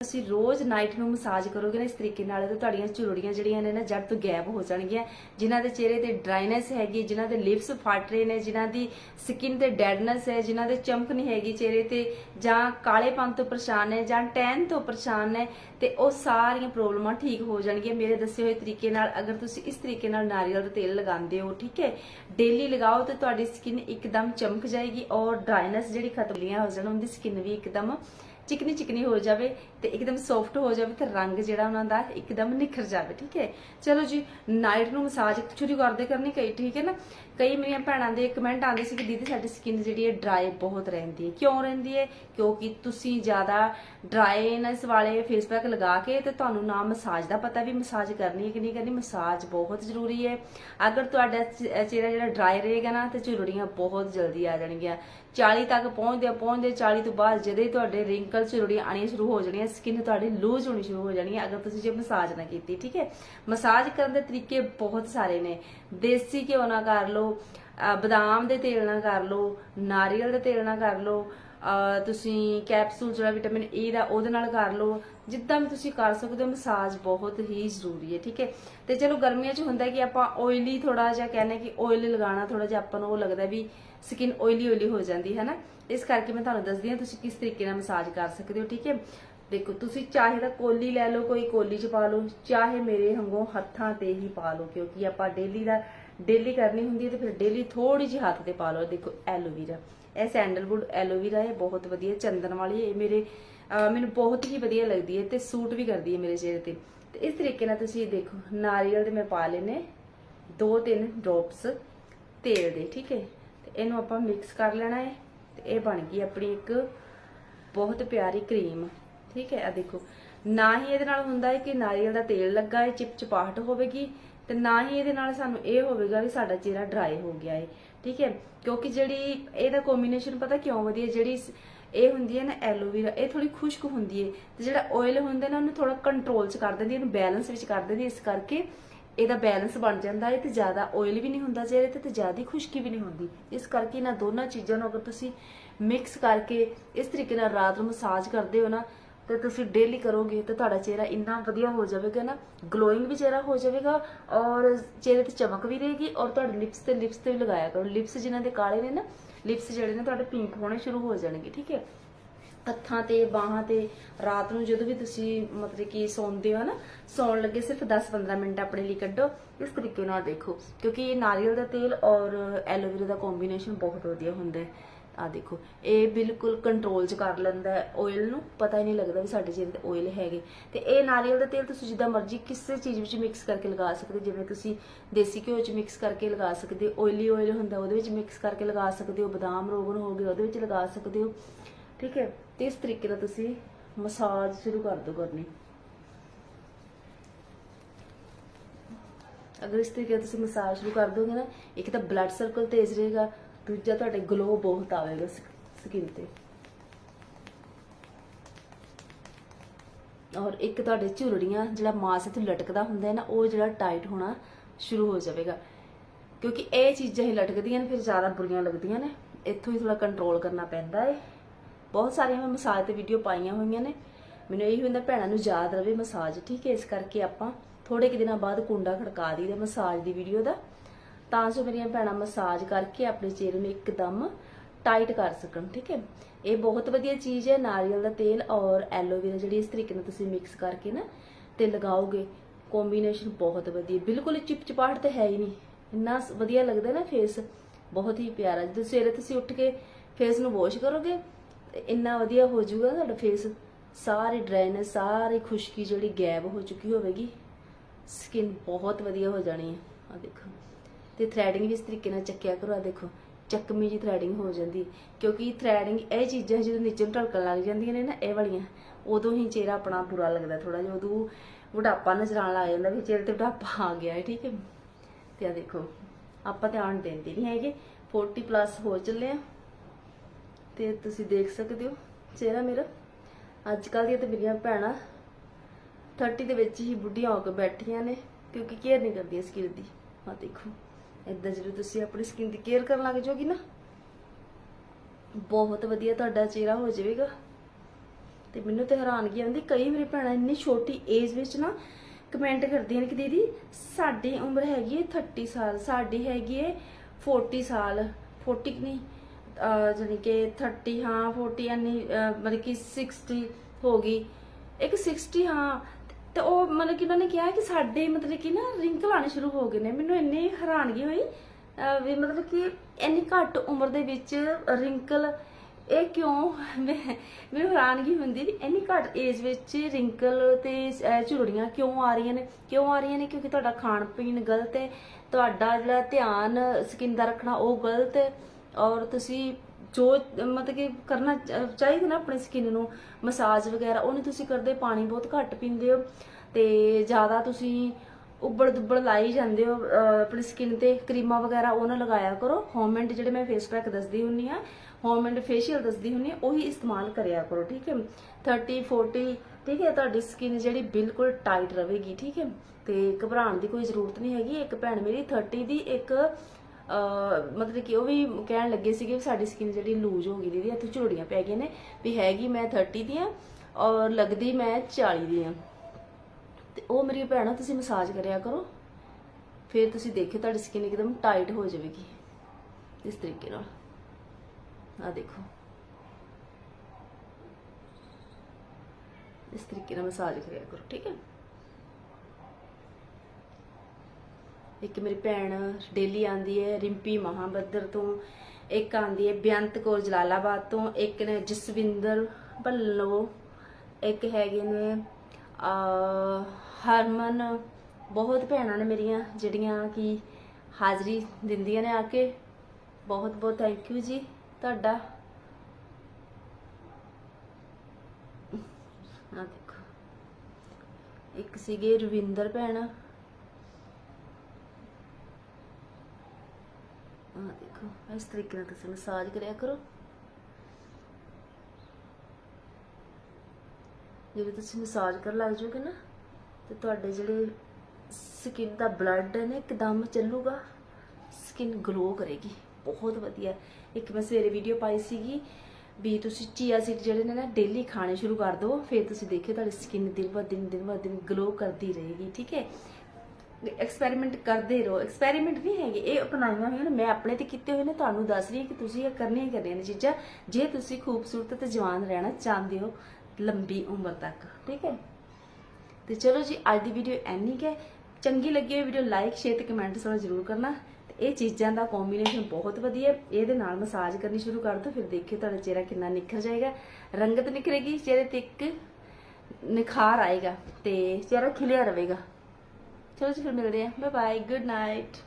ਤੁਸੀਂ ਰੋਜ਼ ਨਾਈਟ ਨੂੰ ਮਸਾਜ ਕਰੋਗੇ ਨਾ, ਇਸ ਤਰੀਕੇ ਨਾਲ ਤਾਂ ਤੁਹਾਡੀਆਂ ਝੁਰੜੀਆਂ ਜਿਹੜੀਆਂ ਨੇ ਨਾ ਜੜ ਤੋਂ ਗਾਇਬ ਹੋ ਜਾਣਗੀਆਂ। ਜਿਨ੍ਹਾਂ ਦੇ ਚਿਹਰੇ ਤੇ ਡਰਾਈਨੈਸ ਹੈਗੀ, ਜਿਨ੍ਹਾਂ ਦੇ ਲਿਪਸ ਫਟ ਰਹੇ ਨੇ, ਜਿਨ੍ਹਾਂ ਦੀ ਸਕਿਨ ਤੇ ਡੈਡਨੈਸ ਹੈ, ਜਿਨ੍ਹਾਂ ਦੇ ਚਮਕ ਨਹੀਂ ਹੈਗੀ ਚਿਹਰੇ ਤੇ, ਜਾਂ ਕਾਲੇਪਨ ਤੋਂ ਪਰੇਸ਼ਾਨ ਹੈ ਜਾਂ ਟੈਨ ਤੋਂ ਪਰੇਸ਼ਾਨ ਹੈ ਤੇ ਉਹ ਸਾਰੀਆਂ ਪ੍ਰੋਬਲਮਾਂ ਠੀਕ ਹੋ ਜਾਣਗੀਆਂ। ਮੇਰੇ ਦੱਸੇ ਹੋਏ ਤਰੀਕੇ ਨਾਲ ਅਗਰ ਤੁਸੀਂ ਇਸ ਤਰੀਕੇ ਨਾਲ ਨਾਰੀਅਲ ਦਾ ਤੇਲ ਲਗਾਉਂਦੇ ਹੋ, ਠੀਕ ਹੈ ਡੇਲੀ ਲਗਾਓ ਤੇ ਤੁਹਾਡੀ ਸਕਿਨ ਇੱਕਦਮ ਚਮਕ ਜਾਏਗੀ ਔਰ ਡਰਾਈਨੈਸ ਜਿਹੜੀ ਖਤਮ ਹੋ ਜਾਣ ਉਹਦੀ ਸਕਿਨ ਵੀ ਇੱਕਦਮ ਚਿਕਨੀ ਚਿਕਨੀ ਹੋ ਜਾਵੇ ਤੇ ਇੱਕਦਮ ਸੌਫਟ ਹੋ ਜਾਵੇ ਤੇ ਰੰਗ ਜਿਹੜਾ ਉਹਨਾਂ ਦਾ ਇੱਕਦਮ ਨਿਖਰ ਜਾਵੇ, ਠੀਕ ਹੈ? ਚਲੋ ਜੀ ਨਾਈਟ ਨੂੰ ਮਸਾਜ ਛੁਰੀ ਕਰਦੇ ਕਰਨੀ ਕਈ, ਠੀਕ ਹੈ ਨਾ? ਕਈ ਮੇਰੀਆਂ ਭੈਣਾਂ ਦੇ ਕਮੈਂਟ ਆਉਂਦੇ ਸੀ ਕਿ ਦੀਦੀ, ਸਾਡੀ ਸਕਿਨ ਜਿਹੜੀ ਹੈ ਡਰਾਈ ਬਹੁਤ ਰਹਿੰਦੀ ਹੈ। ਕਿਉਂ ਰਹਿੰਦੀ ਹੈ? ਕਿਉਂਕਿ ਤੁਸੀਂ ਜ਼ਿਆਦਾ ਡਰਾਈਨੈਸ ਵਾਲੇ ਫੇਸ ਪੈਕ ਲਗਾ ਕੇ ਤੇ ਤੁਹਾਨੂੰ ਨਾ ਮਸਾਜ ਦਾ ਪਤਾ ਵੀ ਮਸਾਜ ਕਰਨੀ ਹੈ ਕਿ ਨਹੀਂ ਕਰਨੀ ਮਸਾਜ ਬਹੁਤ ਜ਼ਰੂਰੀ ਹੈ। ਅਗਰ ਤੁਹਾਡਾ ਚਿਹਰਾ ਜਿਹੜਾ ਡਰਾਈ ਰਹੇਗਾ ਨਾ, ਤੇ ਝੁਰੜੀਆਂ ਬਹੁਤ ਜਲਦੀ ਆ ਜਾਣਗੀਆਂ। 40 ਤੱਕ ਪਹੁੰਚਦੇ ਪਹੁੰਚਦੇ 40 ਤੋਂ ਬਾਅਦ ਜਦੋਂ ਹੀ ਤੁਹਾਡੇ ਰਿੰਕਲ ਝੁਰੜੀਆਂ ਆਣੀਆਂ ਸ਼ੁਰੂ ਹੋ ਜਾਣੀਆਂ ਸਕਿਨ ਤੁਹਾਡੀ ਲੂਜ਼ ਹੋਣੀ ਸ਼ੁਰੂ ਹੋ ਜਾਣੀ ਹੈ ਅਗਰ ਤੁਸੀਂ ਜੇ ਮਸਾਜ ਨਾ ਕੀਤੀ, ਠੀਕ ਹੈ? ਮਸਾਜ ਕਰਨ ਦੇ ਤਰੀਕੇ ਬਹੁਤ ਸਾਰੇ ਨੇ। ਦੇਸੀ ਘਿਓ ਨਾਲ ਕਰ ਲਓ ਅਹ ਬਦਾਮ ਦੇ ਤੇਲ ਨਾਲ ਕਰ ਲਓ, ਨਾਰੀਅਲ ਦੇ ਤੇਲ ਨਾਲ ਕਰ ਲਓ ਤੁਸੀਂ ਕੈਪਸੂਲ ਜਿਹੜਾ ਵਿਟਾਮਿਨ ਈ ਦਾ ਉਹਦੇ ਨਾਲ ਕਰ ਲਓ, ਜਿੱਦਾਂ ਵੀ ਤੁਸੀਂ ਕਰ ਸਕਦੇ ਹੋ, ਮਸਾਜ ਬਹੁਤ ਹੀ ਜ਼ਰੂਰੀ ਹੈ, ਠੀਕ ਹੈ? ਤੇ ਚਲੋ ਗਰਮੀਆਂ 'ਚ ਹੁੰਦਾ ਕਿ ਆਪਾਂ ਆਇਲੀ ਥੋੜਾ ਜਿਹਾ ਕਹਿੰਦੇ ਕਿ ਆਇਲ ਲਗਾਉਣਾ ਥੋੜਾ ਜਿਹਾ ਆਪਾਂ ਨੂੰ ਉਹ ਲੱਗਦਾ ਵੀ ਸਕਿਨ ਆਇਲੀ ਆਇਲੀ ਹੋ ਜਾਂਦੀ, ਹੈ ਨਾ? ਇਸ ਕਰਕੇ ਮੈਂ ਤੁਹਾਨੂੰ ਦੱਸਦੀ ਹਾਂ ਤੁਸੀਂ ਕਿਸ ਤਰੀਕੇ ਨਾਲ ਮਸਾਜ ਕਰ ਸਕਦੇ ਹੋ, ਠੀਕ ਹੈ? ਦੇਖੋ, ਤੁਸੀਂ ਚਾਹੇ ਤਾਂ ਕੋਲੀ ਲੈ ਲਓ, ਕੋਈ ਕੋਲੀ 'ਚ ਪਾ ਲਓ, ਚਾਹੇ ਮੇਰੇ ਹੰਗੋਂ ਹੱਥਾਂ ਤੇ ਹੀ ਪਾ ਲਓ, ਕਿਉਂਕਿ ਆਪਾਂ ਡੇਲੀ ਦਾ ਡੇਲੀ ਕਰਨੀ ਹੁੰਦੀ ਹੈ ਤੇ ਫਿਰ ਡੇਲੀ ਥੋੜੀ ਜਿਹੀ ਹੱਥ ਤੇ ਪਾ ਲਓ। ਦੇਖੋ ਐਲੋਵੀਰਾ ਇਹ ਸੈਂਡਲਵੁੱਡ ਐਲੋਵੀਰਾ ਹੈ ਬਹੁਤ ਵਧੀਆ, ਚੰਦਨ ਵਾਲੀ ਹੈ ਇਹ ਮੇਰੇ ਮੈਨੂੰ ਬਹੁਤ ਹੀ ਵਧੀਆ ਲੱਗਦੀ ਹੈ ਤੇ ਸੂਟ ਵੀ ਕਰਦੀ ਹੈ ਮੇਰੇ ਚਿਹਰੇ ਤੇ। ਤੇ ਇਸ ਤਰੀਕੇ ਨਾਲ ਤੁਸੀਂ ਦੇਖੋ, ਨਾਰੀਅਲ ਦੇ ਮੈਂ ਪਾ ਲੈਨੇ ਦੋ ਤਿੰਨ ਡ੍ਰੌਪਸ ਤੇਲ ਦੇ, ਠੀਕ ਹੈ? ਤੇ ਇਹਨੂੰ ਆਪਾਂ ਮਿਕਸ ਕਰ ਲੈਣਾ ਹੈ ਤੇ ਇਹ ਬਣ ਗਈ ਆਪਣੀ ਇੱਕ ਬਹੁਤ ਪਿਆਰੀ ਕਰੀਮ ਠੀਕ ਹੈ? ਆ ਦੇਖੋ, ਨਾ ਹੀ ਇਹਦੇ ਨਾਲ ਹੁੰਦਾ ਹੈ ਕਿ ਨਾਰੀਅਲ ਦਾ ਤੇਲ ਲੱਗਾ ਹੈ, ਚਿਪਚਪਾਹਟ ਹੋਵੇਗੀ ਤੇ ਨਾ ਹੀ ਇਹਦੇ ਨਾਲ ਸਾਨੂੰ ਇਹ ਹੋਵੇਗਾ ਵੀ ਸਾਡਾ ਚਿਹਰਾ ਡਰਾਈ ਹੋ ਗਿਆ ਹੈ ਠੀਕ ਹੈ? ਕਿਉਂਕਿ ਜਿਹੜੀ ਇਹਦਾ ਕੰਬੀਨੇਸ਼ਨ ਪਤਾ ਕਿਉਂ ਵਧੀਆ, ਜਿਹੜੀ ਇਹ ਹੁੰਦੀ ਹੈ ਨਾ ਐਲੋਵੇਰਾ ਇਹ ਥੋੜੀ ਖੁਸ਼ਕ ਹੁੰਦੀ ਹੈ ਤੇ ਜਿਹੜਾ ਆਇਲ ਹੁੰਦਾ ਨਾ ਉਹਨੂੰ ਥੋੜਾ ਕੰਟਰੋਲ ਚ ਕਰ ਦਿੰਦੀ ਇਹਨੂੰ ਬੈਲੈਂਸ ਵਿੱਚ ਕਰ ਦਿੰਦੀ ਇਸ ਕਰਕੇ ਇਹਦਾ ਬੈਲੈਂਸ ਬਣ ਜਾਂਦਾ ਹੈ ਤੇ ਜ਼ਿਆਦਾ ਆਇਲ ਵੀ ਨਹੀਂ ਹੁੰਦਾ ਚਿਹਰੇ ਤੇ ਤੇ ਜ਼ਿਆਦਾ ਖੁਸ਼ਕੀ ਵੀ ਨਹੀਂ ਹੁੰਦੀ। ਇਸ ਕਰਕੇ ਇਹਨਾਂ ਦੋਨਾਂ ਚੀਜ਼ਾਂ ਨੂੰ ਅਗਰ ਤੁਸੀਂ ਮਿਕਸ ਕਰਕੇ ਇਸ ਤਰੀਕੇ ਨਾਲ ਰਾਤ ਨੂੰ ਮਸਾਜ ਕਰਦੇ ਹੋ ਨਾ ਤੇ ਤੁਸੀਂ ਡੇਲੀ ਕਰੋਗੇ ਤੇ ਤੁਹਾਡਾ ਚਿਹਰਾ ਇੰਨਾ ਵਧੀਆ ਹੋ ਜਾਵੇਗਾ ਨਾ ਗਲੋਇੰਗ ਵੀ ਚਿਹਰਾ ਹੋ ਜਾਵੇਗਾ ਔਰ ਚਿਹਰੇ ਤੇ ਚਮਕ ਵੀ ਰਹੇਗੀ ਔਰ ਤੁਹਾਡੇ ਲਿਪਸ ਤੇ ਲਿਪਸ ਤੇ ਵੀ ਲਗਾਇਆ ਕਰੋ। ਲਿਪਸ ਜਿਨ੍ਹਾਂ ਦੇ ਕਾਲੇ ਨੇ ਨਾ ਲਿਪਸ ਜਿਹੜੇ ਨੇ ਤੁਹਾਡੇ ਪਿੰਕ ਹੋਣੇ ਸ਼ੁਰੂ ਹੋ ਜਾਣਗੇ, ਠੀਕ ਹੈ? ਹੱਥਾਂ ਤੇ, ਬਾਹਾਂ ਤੇ, ਰਾਤ ਨੂੰ ਜਦੋਂ ਵੀ ਤੁਸੀਂ ਮਤਲਬ ਕਿ ਸੌਂਦੇ ਹੋ ਨਾ, ਸੌਣ ਲੱਗੇ ਸਿਰਫ 10-15 ਮਿੰਟ ਆਪਣੇ ਲਈ ਕੱਢੋ। ਇਸ ਤਰੀਕੇ ਨਾਲ ਦੇਖੋ, ਕਿਉਂਕਿ ਇਹ ਨਾਰੀਅਲ ਦਾ ਤੇਲ ਔਰ ਐਲੋਵੇਰਾ ਦਾ ਕੰਬੀਨੇਸ਼ਨ ਬਹੁਤ ਵਧੀਆ ਹੁੰਦਾ ਹੈ। ਆ ਦੇਖੋ, ਇਹ ਬਿਲਕੁਲ ਕੰਟਰੋਲ ਚ ਕਰ ਲੈਂਦਾ ਹੈ ਆਇਲ ਨੂੰ, ਪਤਾ ਹੀ ਨਹੀਂ ਲੱਗਦਾ ਵੀ ਸਾਡੇ ਚਿਹਰੇ ਤੇ ਆਇਲ ਹੈਗੇ। ਤੇ ਇਹ ਨਾਰੀਅਲ ਦਾ ਤੇਲ ਤੁਸੀਂ ਜਿੱਦਾਂ ਮਰਜ਼ੀ ਕਿਸੇ ਚੀਜ਼ ਵਿੱਚ ਮਿਕਸ ਕਰਕੇ ਲਗਾ ਸਕਦੇ, ਜਿਵੇਂ ਤੁਸੀਂ ਦੇਸੀ ਘਿਓ ਚ ਮਿਕਸ ਕਰਕੇ ਲਗਾ ਸਕਦੇ ਹੋ ਆਇਲੀ ਆਇਲ ਹੁੰਦਾ ਉਹਦੇ ਵਿੱਚ ਮਿਕਸ ਕਰਕੇ ਲਗਾ ਸਕਦੇ ਹੋ, ਬਦਾਮ ਰੋਗਨ ਹੋ ਗਿਆ ਉਹਦੇ ਵਿੱਚ ਲਗਾ ਸਕਦੇ ਹੋ। ਠੀਕ ਹੈ? ਤੇ ਇਸ ਤਰੀਕੇ ਨਾਲ ਤੁਸੀਂ ਮਸਾਜ ਸ਼ੁਰੂ ਕਰ ਦਿਓ ਕਰਨੀ। ਅਗਰ ਇਸ ਤਰੀਕੇ ਨਾਲ ਤੁਸੀਂ ਮਸਾਜ ਸ਼ੁਰੂ ਕਰ ਦੋਗੇ ਨਾ, ਇੱਕ ਤਾਂ ਬਲੱਡ ਸਰਕਲ ਤੇਜ਼ ਰਹੇਗਾ ਦੂਜਾ ਤੁਹਾਡੇ ਗਲੋ ਬਹੁਤ ਆਵੇਗਾ ਸਕਿਨ ਤੇ। ਔਰ ਇੱਕ ਤੁਹਾਡੇ ਝੁਰੜੀਆਂ ਜਿਹੜਾ ਮਾਸ ਇੱਥੋਂ ਲਟਕਦਾ ਹੁੰਦਾ ਹੈ ਨਾ, ਉਹ ਜਿਹੜਾ ਟਾਈਟ ਹੋਣਾ ਸ਼ੁਰੂ ਹੋ ਜਾਵੇਗਾ। ਕਿਉਂਕਿ ਇਹ ਚੀਜ਼ਾਂ ਹੀ ਲਟਕਦੀਆਂ ਨੇ, ਫਿਰ ਜ਼ਿਆਦਾ ਬੁਰੀਆਂ ਲੱਗਦੀਆਂ ਨੇ। ਇੱਥੋਂ ਹੀ ਥੋੜਾ ਕੰਟਰੋਲ ਕਰਨਾ ਪੈਂਦਾ ਹੈ ਬਹੁਤ ਸਾਰੀਆਂ ਮੈਂ ਮਸਾਜ ਤੇ ਵੀਡੀਓ ਪਾਈਆਂ ਹੋਈਆਂ ਨੇ। ਮੈਨੂੰ ਇਹੀ ਹੁੰਦਾ ਭੈਣਾਂ ਨੂੰ ਯਾਦ ਰਵੇ ਮਸਾਜ ਠੀਕ ਹੈ? ਇਸ ਕਰਕੇ ਆਪਾਂ ਥੋੜੇ ਕਿ ਦਿਨਾਂ ਬਾਅਦ ਕੁੰਡਾ ਖੜਕਾ ਦਈਦਾ ਮਸਾਜ ਦੀ ਵੀਡੀਓ ਦਾ। ਤਾਂ ਜੋ ਮੇਰੀਆਂ ਭੈਣਾਂ ਮਸਾਜ ਕਰਕੇ ਆਪਣੇ ਚਿਹਰੇ ਨੂੰ ਇੱਕਦਮ ਟਾਈਟ ਕਰ ਸਕਣ, ਠੀਕ ਹੈ? ਇਹ ਬਹੁਤ ਵਧੀਆ ਚੀਜ਼ ਹੈ, ਨਾਰੀਅਲ ਦਾ ਤੇਲ ਔਰ ਐਲੋਵੇਰਾ ਜਿਹੜੀ ਇਸ ਤਰੀਕੇ ਨਾਲ ਤੁਸੀਂ ਮਿਕਸ ਕਰਕੇ ਨਾ ਤੇ ਲਗਾਓਗੇ ਕੰਬੀਨੇਸ਼ਨ ਬਹੁਤ ਵਧੀਆ, ਬਿਲਕੁਲ ਚਿਪਚਿਪਾਹਟ ਤੇ ਹੈ ਹੀ ਨਹੀਂ। ਇੰਨਾ ਵਧੀਆ ਲੱਗਦਾ ਨਾ ਫੇਸ ਬਹੁਤ ਹੀ ਪਿਆਰਾ। ਜਦੋਂ ਸਵੇਰੇ ਤੁਸੀਂ ਉੱਠ ਕੇ ਫੇਸ ਨੂੰ ਵਾਸ਼ ਕਰੋਗੇ ਇੰਨਾ ਵਧੀਆ ਹੋ ਜਾਊਗਾ ਤੁਹਾਡਾ ਫੇਸ ਸਾਰੀ ਡਰਾਈਨੈਸ ਸਾਰੀ ਖੁਸ਼ਕੀ ਜਿਹੜੀ ਗਾਇਬ ਹੋ ਚੁੱਕੀ ਹੋਵੇਗੀ ਸਕਿਨ ਬਹੁਤ ਵਧੀਆ ਹੋ ਜਾਣੀ ਹੈ। ਆ ਦੇਖੋ। ਤੇ ਥ੍ਰੈਡਿੰਗ ਵੀ ਇਸ ਤਰੀਕੇ ਨਾਲ ਚੱਕਿਆ ਕਰੋ ਆ ਦੇਖੋ ਚੱਕਮੀ ਜੀ ਥ੍ਰੈਡਿੰਗ ਹੋ ਜਾਂਦੀ ਕਿਉਂਕਿ ਥ੍ਰੈਡਿੰਗ ਇਹ ਚੀਜ਼ਾਂ ਜਦੋਂ ਨੀਚੇ ਨੂੰ ਢਲਕਣ ਲੱਗ ਜਾਂਦੀਆਂ ਨੇ ਨਾ, ਇਹ ਵਾਲੀਆਂ, ਉਦੋਂ ਹੀ ਚਿਹਰਾ ਆਪਣਾ ਬੁਰਾ ਲੱਗਦਾ ਥੋੜਾ ਜਿਹਾ, ਉਦੋਂ ਬੁਢਾਪਾ ਨਜ਼ਰ ਆਉਣ ਲੱਗ ਜਾਂਦਾ ਵੀ ਚਿਹਰੇ ਤੇ ਬੁਢਾਪਾ ਆ ਗਿਆ ਹੈ, ਠੀਕ ਹੈ। ਤੇ ਆ ਦੇਖੋ, ਆਪਾਂ ਧਿਆਨ ਦਿੰਦੇ ਨਹੀਂ ਹੈਗੇ 40 ਪਲੱਸ ਹੋ ਚੱਲੇ ਆ। ਤੇ ਤੁਸੀਂ ਦੇਖ ਸਕਦੇ ਹੋ, ਚਿਹਰਾ ਮੇਰਾ ਅੱਜ ਕੱਲ੍ਹ ਦੀਆਂ ਤੇ ਮੇਰੀਆਂ ਭੈਣਾਂ 30 ਦੇ ਵਿੱਚ ਹੀ ਬੁੱਢੀਆਂ ਹੋ ਕੇ ਬੈਠੀਆਂ ਨੇ, ਕਿਉਂਕਿ ਕੇਅਰ ਨਹੀਂ ਕਰਦੀਆਂ ਸਕਿਨ ਦੀ। ਆ ਦੇਖੋ। ਇਦਾਂ ਜਦੋਂ ਤੁਸੀਂ ਆਪਣੀ ਸਕਿਨ ਦੀ ਕੇਅਰ ਕਰਨ ਲੱਗ ਜਾਓਗੀ ਨਾ, ਬਹੁਤ ਵਧੀਆ ਤੁਹਾਡਾ ਚਿਹਰਾ ਹੋ ਜਾਵੇਗਾ। ਤੇ ਮੈਨੂੰ ਤੇ ਹੈਰਾਨਗੀ ਆਉਂਦੀ, ਕਈ ਮੇਰੀ ਭੈਣਾਂ ਇੰਨੀ ਛੋਟੀ ਏਜ ਵਿੱਚ ਨਾ ਕਮੈਂਟ ਕਰਦੀਆਂ ਨੇ ਕਿ ਦੀਦੀ, ਸਾਡੀ ਉਮਰ ਹੈਗੀ ਹੈ 30 ਸਾਲ, ਸਾਡੀ ਹੈਗੀ ਹੈ 40 ਸਾਲ 40 ਕਿ ਨਹੀਂ, ਅਹ ਜਾਣੀ ਕਿ 30 ਹਾਂ 40 ਯਾਨੀ ਮਤਲਬ ਕਿ 60 ਹੋ ਗਈ। ਇੱਕ 60 ਹਾਂ ਤੇ ਉਹ ਮਤਲਬ ਕਿ ਉਹਨਾਂ ਨੇ ਕਿਹਾ ਕਿ ਸਾਡੇ ਮਤਲਬ ਕਿ ਨਾ ਰਿੰਕਲ ਆਣੇ ਸ਼ੁਰੂ ਹੋ ਗਏ ਨੇ। ਮੈਨੂੰ ਇੰਨੀ ਹੈਰਾਨਗੀ ਹੋਈ ਵੀ ਮਤਲਬ ਕਿ ਇੰਨੀ ਘੱਟ ਉਮਰ ਦੇ ਵਿੱਚ ਰਿੰਕਲ, ਇਹ ਕਿਉਂ? ਮੈਂ- ਮੈਨੂੰ ਹੈਰਾਨਗੀ ਹੁੰਦੀ ਵੀ ਇੰਨੀ ਘੱਟ ਏਜ ਵਿੱਚ ਰਿੰਕਲ ਤੇ, ਅਹ ਝੁਰੜੀਆਂ ਕਿਉਂ ਆ ਰਹੀਆਂ ਨੇ? ਕਿਉਂ ਆ ਰਹੀਆਂ ਨੇ? ਕਿਉਂਕਿ ਤੁਹਾਡਾ ਖਾਣ ਪੀਣ ਗਲਤ ਹੈ, ਤੁਹਾਡਾ ਜਿਹੜਾ ਧਿਆਨ ਸਕਿਨ ਦਾ ਰੱਖਣਾ ਉਹ ਗਲਤ ਹੈ। ਔਰ ਤੁਸੀਂ ਜੋ, ਮਤਲਬ ਕਿ ਕਰਨਾ ਚਾਹੀਦਾ ਨਾ ਆਪਣੀ ਸਕਿਨ ਨੂੰ ਮਸਾਜ ਵਗੈਰਾ ਉਹ ਨਹੀਂ ਤੁਸੀਂ ਕਰਦੇ ਪਾਣੀ ਬਹੁਤ ਘੱਟ ਪੀਂਦੇ ਹੋ ਤੇ ਜ਼ਿਆਦਾ ਤੁਸੀਂ ਉੱਬੜ ਦੁੱਬੜ ਲਾਈ ਜਾਂਦੇ ਹੋ ਆਪਣੀ ਸਕਿਨ ਤੇ ਕਰੀਮਾਂ ਵਗੈਰਾ, ਉਹ ਨਾ ਲਗਾਇਆ ਕਰੋ। ਹੋਮਮੇਡ ਜਿਹੜੇ ਮੈਂ ਫੇਸ ਪੈਕ ਦੱਸਦੀ ਹੁੰਨੀ ਆ ਹੋਮਮੇਡ ਫੇਸ਼ੀਅਲ ਦੱਸਦੀ ਹੁੰਨੀ ਆ, ਉਹੀ ਇਸਤੇਮਾਲ ਕਰਿਆ ਕਰੋ, ਠੀਕ ਹੈ? 30 40 ਠੀਕ ਹੈ? ਤੁਹਾਡੀ ਸਕਿਨ ਜਿਹੜੀ ਬਿਲਕੁਲ ਟਾਈਟ ਰਹੇਗੀ, ਠੀਕ ਹੈ? ਤੇ ਘਬਰਾਉਣ ਦੀ ਕੋਈ ਜ਼ਰੂਰਤ ਨਹੀਂ ਹੈਗੀ। ਇੱਕ ਭੈਣ ਮੇਰੀ 30 ਦੀ ਇੱਕ ਮਤਲਬ ਕਿ ਉਹ ਵੀ ਕਹਿਣ ਲੱਗੇ ਸੀਗੇ ਵੀ ਸਾਡੀ ਸਕਿਨ ਜਿਹੜੀ ਲੂਜ਼ ਹੋ ਗਈ ਦੀਦੀ, ਇੱਥੇ ਝੁਰੜੀਆਂ ਪੈ ਗਈਆਂ ਨੇ, ਵੀ ਹੈਗੀ ਮੈਂ 30 ਦੀ ਆ ਔਰ ਲੱਗਦੀ ਮੈਂ 40 ਦੀ ਆ ਤੇ ਉਹ ਮੇਰੀ ਭੈਣਾਂ, ਤੁਸੀਂ ਮਸਾਜ ਕਰਿਆ ਕਰੋ। ਫਿਰ ਤੁਸੀਂ ਦੇਖਿਓ, ਤੁਹਾਡੀ ਸਕਿਨ ਇੱਕਦਮ ਟਾਈਟ ਹੋ ਜਾਵੇਗੀ। ਇਸ ਤਰੀਕੇ ਨਾਲ। ਆ ਦੇਖੋ। ਇਸ ਤਰੀਕੇ ਨਾਲ ਮਸਾਜ ਕਰਿਆ ਕਰੋ, ਠੀਕ ਹੈ? ਇੱਕ ਮੇਰੀ ਭੈਣ ਡੇਲੀ ਆਂਦੀ ਹੈ, ਰਿੰਪੀ ਮਹਾਬੱਦਰ ਤੋਂ, ਇੱਕ ਆਂਦੀ ਹੈ ਬੇਅੰਤ ਕੌਰ ਜਲਾਲਾਬਾਦ ਤੋਂ, ਇੱਕ ਨੇ ਜਸਵਿੰਦਰ ਭੱਲੋ, ਇੱਕ ਹੈਗੇ ਨੇ ਹਰਮਨ, ਬਹੁਤ ਭੈਣਾਂ ਨੇ ਮੇਰੀਆਂ, ਜਿਹੜੀਆਂ ਕਿ ਹਾਜ਼ਰੀ ਦਿੰਦੀਆਂ ਨੇ ਆ ਕੇ। ਬਹੁਤ ਬਹੁਤ ਥੈਂਕ ਯੂ ਜੀ ਤੁਹਾਡਾ। ਆ ਦੇਖੋ। ਇੱਕ ਸੀਗੇ ਰਵਿੰਦਰ ਭੈਣ। ਆ ਦੇਖੋ, ਇਸ ਤਰੀਕੇ ਨਾਲ ਤੁਸੀਂ ਮਸਾਜ ਕਰਿਆ ਕਰੋ। ਜਦੋਂ ਤੁਸੀਂ ਮਸਾਜ ਕਰਨ ਲੱਗ ਜਾਓਗੇ ਨਾ, ਤੇ ਤੁਹਾਡੇ ਜਿਹੜੇ ਸਕਿਨ ਦਾ ਬਲੱਡ ਹੈ ਨਾ, ਇੱਕਦਮ ਚੱਲੂਗਾ। ਸਕਿਨ ਗਲੋ ਕਰੇਗੀ। ਬਹੁਤ ਵਧੀਆ। ਇੱਕ ਮੈਂ ਸਵੇਰੇ ਵੀਡੀਓ ਪਾਈ ਸੀਗੀ ਵੀ ਤੁਸੀਂ ਚੀਆ ਸੀਡ ਜਿਹੜੇ ਨੇ ਨਾ ਡੇਲੀ ਖਾਣੇ ਸ਼ੁਰੂ ਕਰ ਦਿਓ, ਫਿਰ ਤੁਸੀਂ ਦੇਖਿਓ ਤੁਹਾਡੀ ਸਕਿਨ ਦਿਨ ਬ ਦਿਨ ਦਿਨ ਬ ਦਿਨ ਗਲੋ ਕਰਦੀ ਰਹੇਗੀ, ਠੀਕ ਹੈ? ਐਕਸਪੈਰੀਮੈਂਟ ਕਰਦੇ ਰਹੋ। ਐਕਸਪੈਰੀਮੈਂਟ ਨਹੀਂ ਹੈਗੇ, ਇਹ ਅਪਣਾਈਆਂ ਹੋਈਆਂ ਨੇ, ਮੈਂ ਆਪਣੇ ਤੇ ਕੀਤੇ ਹੋਏ ਨੇ, ਤੁਹਾਨੂੰ ਦੱਸ ਰਹੀ ਹਾਂ ਕਿ ਤੁਸੀਂ ਇਹ ਕਰਨੀਆਂ ਹੀ ਕਰਨੀਆਂ ਨੇ ਚੀਜ਼ਾਂ, ਜੇ ਤੁਸੀਂ ਖੂਬਸੂਰਤ ਤੇ ਜਵਾਨ ਰਹਿਣਾ ਚਾਹੁੰਦੇ ਹੋ ਲੰਬੀ ਉਮਰ ਤੱਕ, ਠੀਕ ਹੈ? ਤੇ ਚਲੋ ਜੀ, ਅੱਜ ਦੀ ਵੀਡੀਓ ਐਨੀ ਕੁ ਹੈ। ਚੰਗੀ ਲੱਗੀ ਹੋਈ ਵੀਡੀਓ ਲਾਈਕ ਸ਼ੇਅਰ ਤੇ ਕਮੈਂਟ ਜ਼ਰੂਰ ਜ਼ਰੂਰ ਕਰਨਾ। ਤੇ ਇਹ ਚੀਜ਼ਾਂ ਦਾ ਕੰਬੀਨੇਸ਼ਨ ਬਹੁਤ ਵਧੀਆ ਇਹਦੇ ਨਾਲ ਮਸਾਜ ਕਰਨੀ ਸ਼ੁਰੂ ਕਰ ਦਿਓ, ਫਿਰ ਦੇਖਿਓ ਤੁਹਾਡਾ ਚਿਹਰਾ ਕਿੰਨਾ ਨਿਖਰ ਜਾਏਗਾ। ਰੰਗਤ ਨਿਖਰੇਗੀ, ਚਿਹਰੇ ਤੇ ਇੱਕ ਨਿਖਾਰ ਆਏਗਾ ਤੇ ਚਿਹਰਾ ਖਿਲਿਆ ਰਹੇਗਾ। Toodles will be. Bye bye. Good night.